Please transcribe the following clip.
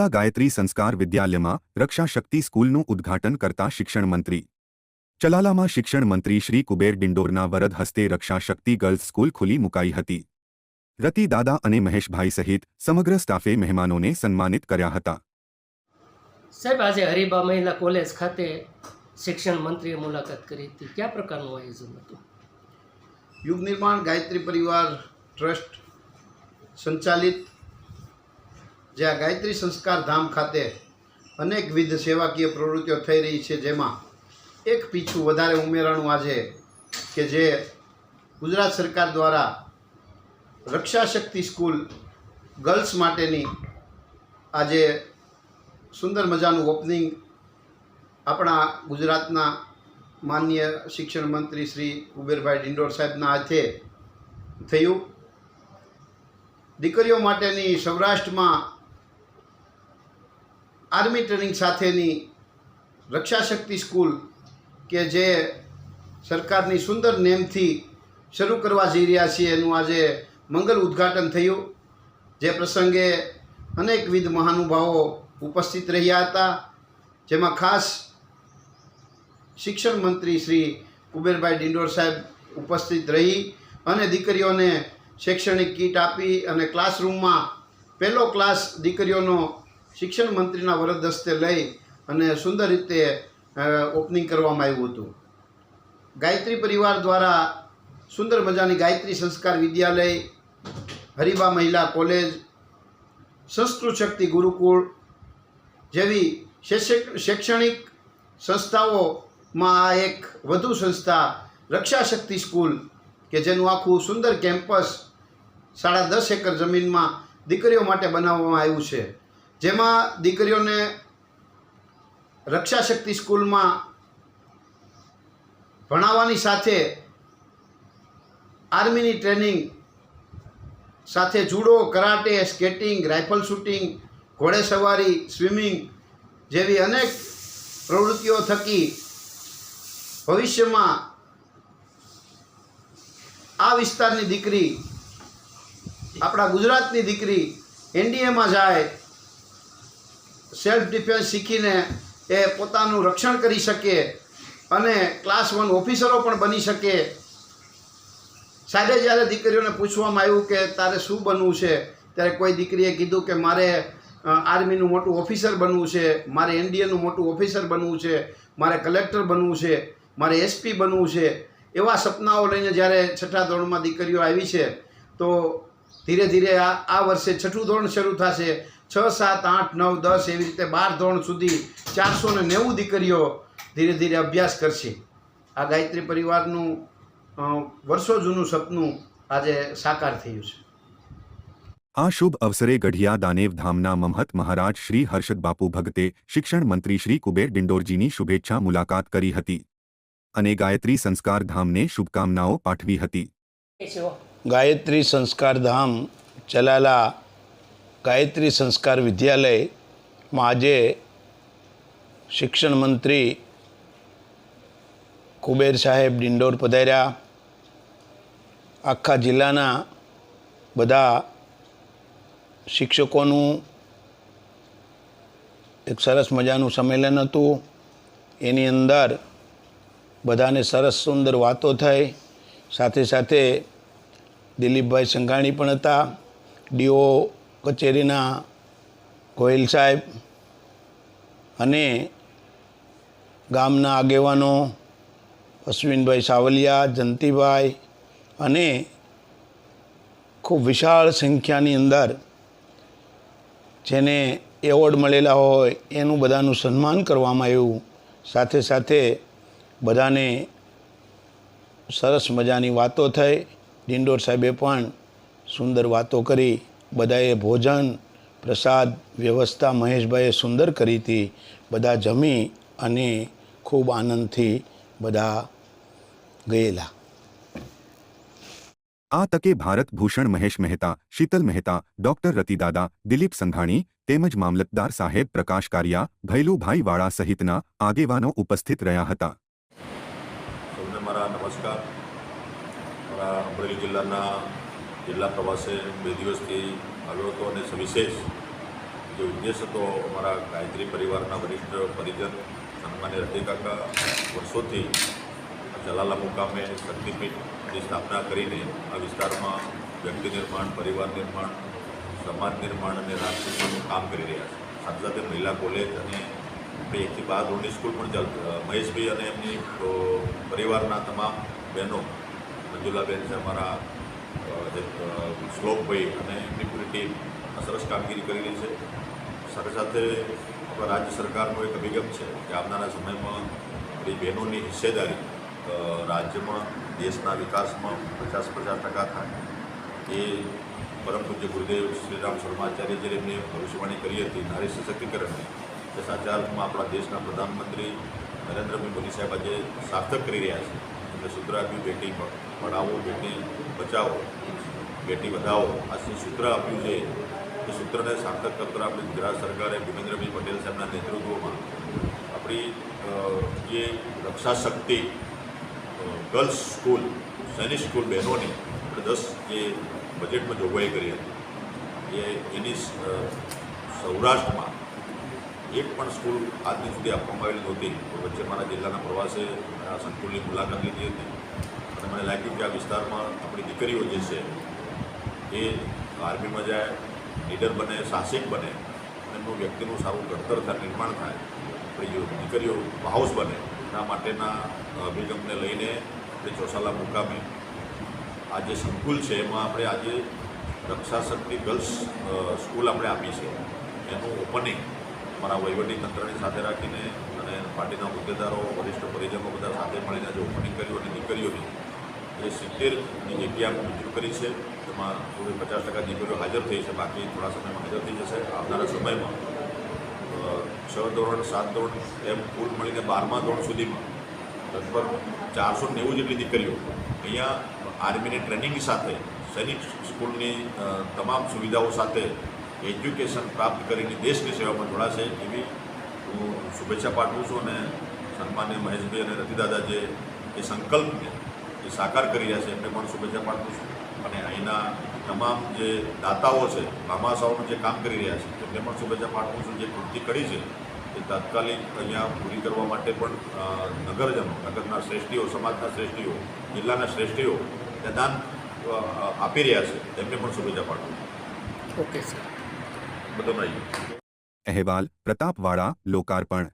ચલાલા ગાયત્રી સંસ્કાર વિદ્યાલયમાં રક્ષા શક્તિ સ્કૂલનું ઉદ્ઘાટન કરતા શિક્ષણ મંત્રી. ચલાલામાં શિક્ષણ મંત્રી શ્રી કુબેર ડિંડોરના વરદ હસ્તે રક્ષા શક્તિ ગર્લ્સ સ્કૂલ ખુલી મુકાઈ હતી. રતિ દાદા અને મહેશભાઈ સહિત સમગ્ર સ્ટાફે મહેમાનોને સન્માનિત કર્યા હતા. સાહેબ આજે હરિબા મહિલા કોલેજ ખાતે શિક્ષણ મંત્રીએ મુલાકાત કરી હતી. કયા પ્રકારનું આયોજન હતું? યુગ નિર્માણ ગાયત્રી પરિવાર ટ્રસ્ટ સંચાલિત જે આ ગાયત્રી સંસ્કાર ધામ ખાતે અનેકવિધ સેવાકીય પ્રવૃત્તિઓ થઈ રહી છે, જેમાં એક પીછું વધારે ઉમેરાણું આજે કે જે ગુજરાત સરકાર દ્વારા રક્ષા શક્તિ સ્કૂલ ગર્લ્સ માટેની આજે સુંદર મજાનું ઓપનિંગ આપણા ગુજરાતના માન્ય શિક્ષણ મંત્રી શ્રી કુબેરભાઈ ડિંડોર સાહેબના હાથે થયું. દીકરીઓ માટેની સૌરાષ્ટ્રમાં આર્મી ટ્રેનિંગ સાથેની રક્ષાશક્તિ સ્કૂલ કે જે સરકારની સુંદર નેમથી શરૂ કરવા જઈ રહ્યા છીએ, એનું આજે મંગલ ઉદ્ઘાટન થયું. જે પ્રસંગે અનેકવિધ મહાનુભાવો ઉપસ્થિત રહ્યા હતા, જેમાં ખાસ શિક્ષણ મંત્રી શ્રી કુબેરભાઈ ડિંડોર સાહેબ ઉપસ્થિત રહી અને દીકરીઓને શૈક્ષણિક કીટ આપી અને ક્લાસરૂમમાં પહેલો ક્લાસ દીકરીઓનો શિક્ષણ મંત્રીના વરદસ્તે લઈ અને સુંદર રીતે ઓપનિંગ કરવામાં આવ્યું હતું. ગાયત્રી પરિવાર દ્વારા સુંદર મજાની ગાયત્રી સંસ્કાર વિદ્યાલય, હરિબા મહિલા કોલેજ, સંસ્કૃત શક્તિ ગુરુકુળ જેવી શૈક્ષણિક સંસ્થાઓમાં આ એક વધુ સંસ્થા રક્ષા શક્તિ સ્કૂલ, કે જેનું આખું સુંદર કેમ્પસ સાડા દસ એકર જમીનમાં દીકરીઓ માટે બનાવવામાં આવ્યું છે. જેમાં દીકરીઓને રક્ષાશક્તિ સ્કૂલમાં ભણાવવાની સાથે આર્મીની ટ્રેનિંગ, સાથે judo, karate, skating, rifle shooting ઘોડેસવારી swimming જેવી અનેક પ્રવૃત્તિઓ થકી ભવિષ્યમાં આ વિસ્તારની દીકરી, આપણા ગુજરાતની દીકરી એનડીએમાં જાય સેલ્ફ ડિફેન્સ શીખીને એ પોતાનું રક્ષણ કરી શકે અને ક્લાસ વન ઓફિસરો પણ બની શકે. સાહેબે જ્યારે દીકરીઓને પૂછવામાં આવ્યું કે તારે શું બનવું છે, ત્યારે કોઈ દીકરીએ કીધું કે મારે આર્મીનું મોટું ઓફિસર બનવું છે, મારે એનડીએનું મોટું ઓફિસર બનવું છે, મારે કલેક્ટર બનવું છે, મારે એસપી બનવું છે, એવા સપનાઓ લઈને જ્યારે છઠ્ઠા ધોરણમાં દીકરીઓ આવી છે, તો ધીરે ધીરે આ આ વર્ષે છઠ્ઠું ધોરણ શરૂ થશે છ સાત આઠ નવ દસ એવી રીતે બાર ધોરણ સુધી ચારસો ને નેવું દીકરીઓ ધીરે ધીરે અભ્યાસ કરશે. આ ગાયત્રી પરિવારનું વર્ષો જૂનું સપનું આજે સાકાર થયું છે. આ શુભ અવસરે ગઢિયા દાનેવ ધામના મમહત મહારાજ શ્રી હર્ષદ બાપુ ભગતે શિક્ષણ મંત્રી શ્રી કુબેર ડિંડોરજીની શુભેચ્છા મુલાકાત કરી હતી અને ગાયત્રી સંસ્કાર ધામને શુભકામનાઓ પાઠવી હતી. ગાયત્રી સંસ્કાર ધામ ચલાલા ગાયત્રી સંસ્કાર વિદ્યાલયમાં આજે શિક્ષણ મંત્રી કુબેર સાહેબ ડિંડોર પધાર્યા. આખા જિલ્લાના બધા શિક્ષકોનું એક સરસ મજાનું સંમેલન હતું. એની અંદર બધાને સરસ સુંદર વાતો થઈ. સાથે સાથે દિલીપભાઈ સંઘાણી પણ હતા. ડીઓ કચેરીના ગોયલ સાહેબ અને ગામના આગેવાનો અશ્વિનભાઈ સાવલિયા, જંતીભાઈ અને ખૂબ વિશાળ સંખ્યાની અંદર જેને એવોર્ડ મળેલા હોય એનું બધાનું સન્માન કરવામાં આવ્યું. સાથે સાથે બધાને સરસ મજાની વાતો થઈ. ડિંડોર સાહેબે પણ સુંદર વાતો કરી. બધાએ ભોજન પ્રસાદ વ્યવસ્થા મહેશભાઈએ સુંદર કરી હતી. બધા જમી અને ખૂબ આનંદથી બધા ગયેલા. આ તકે ભારત ભૂષણ મહેશ મહેતા શીતલ મહેતા ડોક્ટર રતિદાદા દિલીપ સંઘાણી તેમજ મામલતદાર સાહેબ પ્રકાશ કારિયા ભૈલુભાઈ વાળા સહિતના આગેવાનો ઉપસ્થિત રહ્યા હતા. સૌને મારા નમસ્કાર. મારા અમરેલી જિલ્લાના જિલ્લા પ્રવાસે બે દિવસથી આવ્યો હતો અને સવિશેષ જે ઉદ્દેશ હતો અમારા ગાયત્રી પરિવારના વરિષ્ઠ પરિજન સન્માન્ય રતિ વર્ષોથી જલાલા મુકામે શક્તિપીઠની સ્થાપના કરીને આ વિસ્તારમાં વ્યક્તિ નિર્માણ, પરિવાર નિર્માણ, સમાજ નિર્માણ અને રાષ્ટ્ર કામ કરી રહ્યા છે. સાથે સાથે મહિલા કોલેજ અને આપણી એકથી બાર ધોરણની સ્કૂલ પણ ચાલતી મહેશભાઈ અને એમની પરિવારના તમામ બહેનો, મંજુલાબેન છે, અમારા શ્લોકભાઈ અને એમની પૂરી ટીમ સરસ કામગીરી કરી રહી છે. સાથે સાથે રાજ્ય સરકારનો એક અભિગમ છે કે આવનારા સમયમાં આપણી બહેનોની હિસ્સેદારી રાજ્યમાં, દેશના વિકાસમાં પચાસ પચાસ ટકા થાય. એ પરમ પૂજ્ય ગુરુદેવ શ્રીરામ શર્માચાર્યજીએ એમની ભવિષ્યવાણી કરી હતી, નારી સશક્તિકરણની તે સાચા અર્થમાં આપણા દેશના પ્રધાનમંત્રી નરેન્દ્રભાઈ મોદી સાહેબ આજે સાર્થક કરી રહ્યા છે. સૂત્ર આપ્યું બેટી પઢાવો બેટી, બચાવો. બેટી વધાવો આ સૂત્ર આપ્યું છે. એ સૂત્રને સાર્થક કરતા આપણે ગુજરાત સરકારે ભૂપેન્દ્રભાઈ પટેલ સાહેબના નેતૃત્વમાં આપણી જે રક્ષા શક્તિ ગર્લ્સ સ્કૂલ સૈનિક સ્કૂલ બહેનોની આપણે દસ જે બજેટમાં જોગવાઈ કરી હતી. એ એની સૌરાષ્ટ્રમાં એક પણ સ્કૂલ આજની સુધી આપવામાં આવેલી નહોતી. વચ્ચે મારા જિલ્લાના પ્રવાસે સંકુલની મુલાકાત લીધી હતી. અને મને લાગ્યું કે આ વિસ્તારમાં આપણી દીકરીઓ જે છે, એ આર્મીમાં જાય, લીડર બને, સાહસિક બને એમનું વ્યક્તિનું સારું ઘડતર થાય, નિર્માણ થાય, આપણી દીકરીઓ હાઉસ બને, એના માટેના અભિગમને લઈને આપણે ચોસાલા મુકામે આ જે સંકુલ છે, એમાં આપણે આજે રક્ષા ગર્લ્સ સ્કૂલ આપણે આપી છે. એનું ઓપનિંગ અમારા વહીવટી તંત્રની સાથે રાખીને અને પાર્ટીના હોદ્દેદારો, વરિષ્ઠ પરિજનો બધા સાથે મળીને આજે ઓપનિંગ કર્યું અને દીકરીઓની એ સિત્તેરની જગ્યા મંજૂર કરી છે. એમાં થોડી પચાસ ટકા દીકરીઓ હાજર થઈ છે. બાકી થોડા સમયમાં હાજર થઈ જશે. આવનારા સમયમાં છ ધોરણ, સાત ધોરણ એમ કુલ મળીને બારમા ધોરણ સુધીમાં લગભગ ચારસો નેવું જેટલી દીકરીઓ અહીંયા આર્મીની ટ્રેનિંગ સાથે સૈનિક સ્કૂલની તમામ સુવિધાઓ સાથે એજ્યુકેશન પ્રાપ્ત કરીને દેશની સેવામાં જોડાશે એવી હું શુભેચ્છા પાઠવું છું અને સન્માન્ય મહેશભાઈ અને રતિદાદા જે એ સંકલ્પને એ સાકાર કરી રહ્યા છે એમને પણ શુભેચ્છા પાઠવું છું. અને અહીંના તમામ જે દાતાઓ છે મામાસાઓનું જે કામ કરી રહ્યા છે, તેમને પણ શુભેચ્છા પાઠવું છું. જે કૃતિ કરી છે, એ તાત્કાલિક અહીંયા પૂરી કરવા માટે પણ નગરજનો, નગરના શ્રેષ્ઠીઓ, સમાજના શ્રેષ્ઠીઓ, જિલ્લાના શ્રેષ્ઠીઓ દાન આપી રહ્યા છે. તેમને પણ શુભેચ્છા પાઠવું છું. Okay, sir. બધાને આવી અહેવાલ પ્રતાપવાળા લોકાર્પણ.